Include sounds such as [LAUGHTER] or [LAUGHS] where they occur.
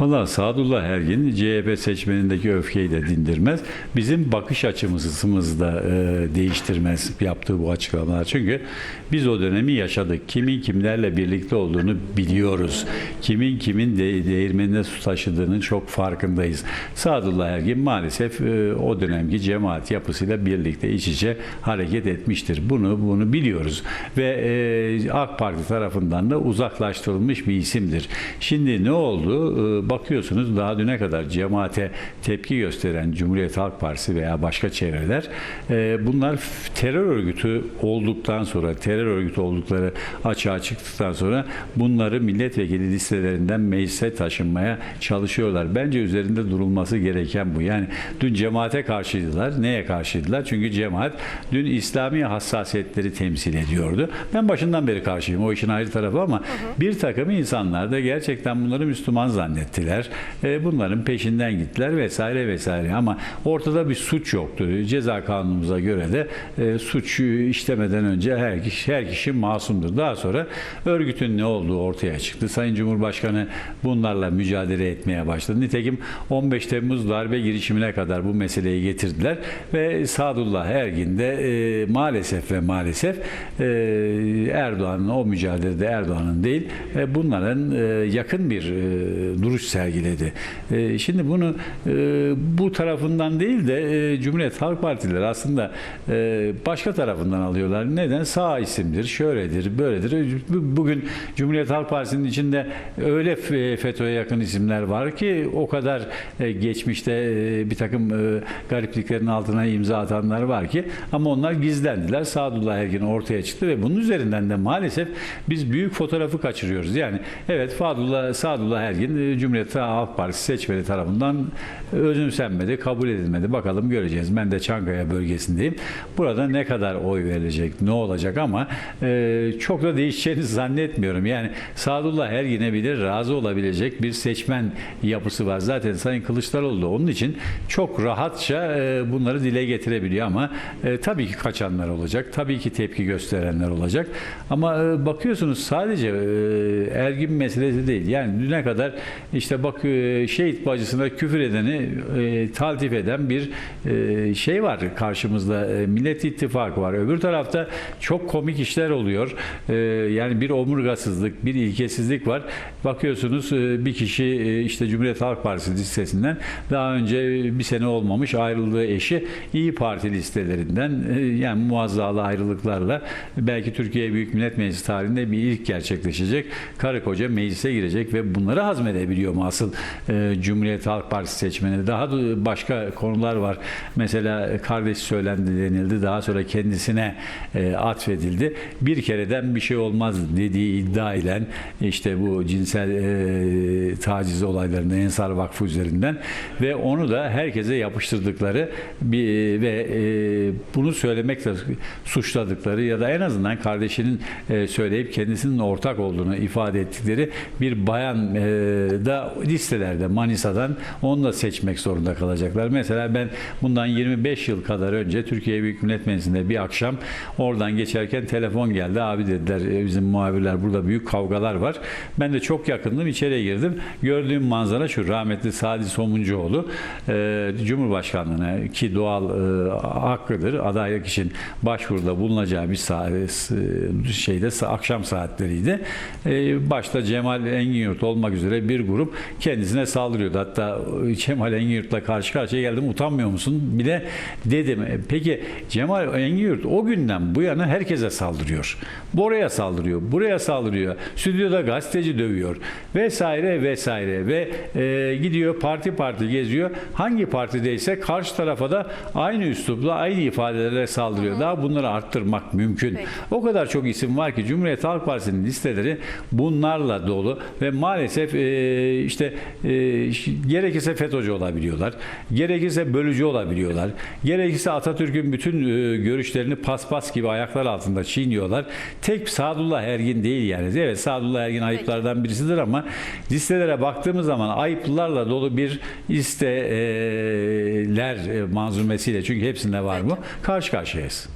Valla Sadullah Ergin CHP seçmenindeki öfkeyi de dindirmez. Bizim bakış açımızı da e, değiştirmez yaptığı bu açıklamalar. Çünkü biz o dönemi yaşadık. Kimin kimlerle birlikte olduğunu biliyoruz. Kimin kimin de, değirmenine su taşıdığının çok farkındayız. Sadullah Ergin maalesef e, o dönemki cemaat yapısıyla birlikte iç içe hareket etmiştir. Bunu bunu biliyoruz. Ve e, AK Parti tarafından da uzaklaştırılmış bir isimdir. Şimdi ne oldu? E, bakıyorsunuz daha düne kadar cemaate tepki gösteren Cumhuriyet Halk Partisi veya başka çevreler e, bunlar terör örgütü olduktan sonra terör örgütü oldukları açığa çıktıktan sonra bunları milletvekili listelerinden meclise taşınmaya çalışıyorlar. Bence üzerinde durulması gereken bu. Yani dün cemaate karşıydılar. Neye karşıydılar? Çünkü cemaat dün İslami hassasiyetleri temsil ediyordu. Ben başından beri karşıyım. O işin ayrı tarafı ama bir takım insanlar da gerçekten bunları Müslüman zannettiler. E, bunların peşinden gittiler vesaire vesaire ama ortada bir suç yoktu. Ceza kanunumuza göre de e, suç işlemeden önce her kişi, her kişi masumdur. Daha sonra örgütün ne olduğu ortaya çıktı. Sayın Cumhurbaşkanı bunlarla mücadele etmeye başladı. Nitekim 15 Temmuz darbe girişimine kadar bu meseleyi getirdiler ve Sadullah Ergin de e, maalesef ve maalesef e, Erdoğan'ın o mücadelede Erdoğan'ın değil e, bunların e, yakın bir e, duruş sergiledi. E, şimdi bunu e, bu tarafından değil de e, Cumhuriyet Halk Partileri aslında e, başka tarafından alıyorlar. Neden? Sağ isimdir, şöyledir, böyledir. Bu- Bugün Cumhuriyet Halk Partisi'nin içinde öyle FETÖ'ye yakın isimler var ki o kadar e, geçmişte e, bir takım e, garipliklerin altına imza atanlar var ki ama onlar gizlendiler. Sadullah Ergin ortaya çıktı ve bunun üzerinden de maalesef biz büyük fotoğrafı kaçırıyoruz. Yani evet Fadullah, Sadullah Ergin e, Cumhuriyet Halk Partisi seçmeni tarafından özümsenmedi, kabul edilmedi. Bakalım göreceğiz. Ben de Çankaya bölgesindeyim. Burada ne kadar oy verilecek, ne olacak ama e, çok da değişeceğini [LAUGHS] zannetmiyorum. Yani Sadullah Ergin'e bile razı olabilecek bir seçmen yapısı var. Zaten Sayın Kılıçdaroğlu da onun için çok rahatça e, bunları dile getirebiliyor ama e, tabii ki kaçanlar olacak. Tabii ki tepki gösterenler olacak. Ama e, bakıyorsunuz sadece e, Ergin meselesi değil. Yani düne kadar işte bak e, şehit bacısına küfür edeni e, taltif eden bir e, şey var karşımızda. E, Millet İttifakı var. Öbür tarafta çok komik işler oluyor. E, yani bir omurgasızlık, bir ilkesizlik var. Bakıyorsunuz e, bir kişi e, işte Cumhuriyet Halk Partisi listesinden daha önce bir sene olmamış ayrıldığı eşi İyi Parti listelerinden e, yani muazzalı ayrılıklarla belki Türkiye Büyük Millet Meclisi tarihinde bir ilk gerçekleşecek. Karı koca meclise girecek ve bunları hazmedebiliyor mu asıl e, Cumhuriyet Halk Partisi seçmeni? Daha da başka konular var. Mesela kardeş söylendi denildi. Daha sonra kendisine e, atfedildi. Bir kereden bir şey olmaz dediği iddia edilen işte bu cinsel e, taciz olaylarında Ensar Vakfı üzerinden ve onu da herkese yapıştırdıkları bir ve e, bunu söylemekle suçladıkları ya da en azından kardeşinin e, söyleyip kendisinin ortak olduğunu ifade ettikleri bir bayan e, da listelerde Manisa'dan onu da seçmek zorunda kalacaklar. Mesela ben bundan 25 yıl kadar önce Türkiye Büyük Millet Meclisi'nde bir akşam oradan geçerken telefon geldi. Abi dediler "e, bizim muhabirler burada büyük kavgalar var. Ben de çok yakındım içeriye girdim. Gördüğüm manzara şu rahmetli Sadi Somuncuoğlu e, Cumhurbaşkanlığına ki doğal e, hakkıdır adaylık için başvuruda bulunacağı bir saat, şeyde akşam saatleriydi. E, başta Cemal Engin olmak üzere bir grup kendisine saldırıyordu. Hatta Cemal Engin karşı karşıya geldim utanmıyor musun? Bir de dedim e, peki Cemal Engin o günden bu yana herkese saldırıyor. Buraya saldırıyor, buraya saldırıyor. Stüdyoda gazeteci dövüyor vesaire vesaire ve e, gidiyor parti parti geziyor. Hangi partideyse karşı tarafa da aynı üslupla aynı ifadelerle saldırıyor. Daha bunları arttırmak mümkün. Peki. O kadar çok isim var ki Cumhuriyet Halk Partisi'nin listeleri bunlarla dolu ve maalesef e, işte e, gerekirse FETÖ'cü olabiliyorlar. Gerekirse bölücü olabiliyorlar. Gerekirse Atatürk'ün bütün e, görüşlerini paspas gibi ayaklar altında çiğniyorlar. Tek Sadullah Ergin değil yani. Evet Sadullah Ergin ayıplardan birisidir ama listelere baktığımız zaman ayıplılarla dolu bir listeler e, manzumesiyle çünkü hepsinde var bu. Karşı karşıyayız.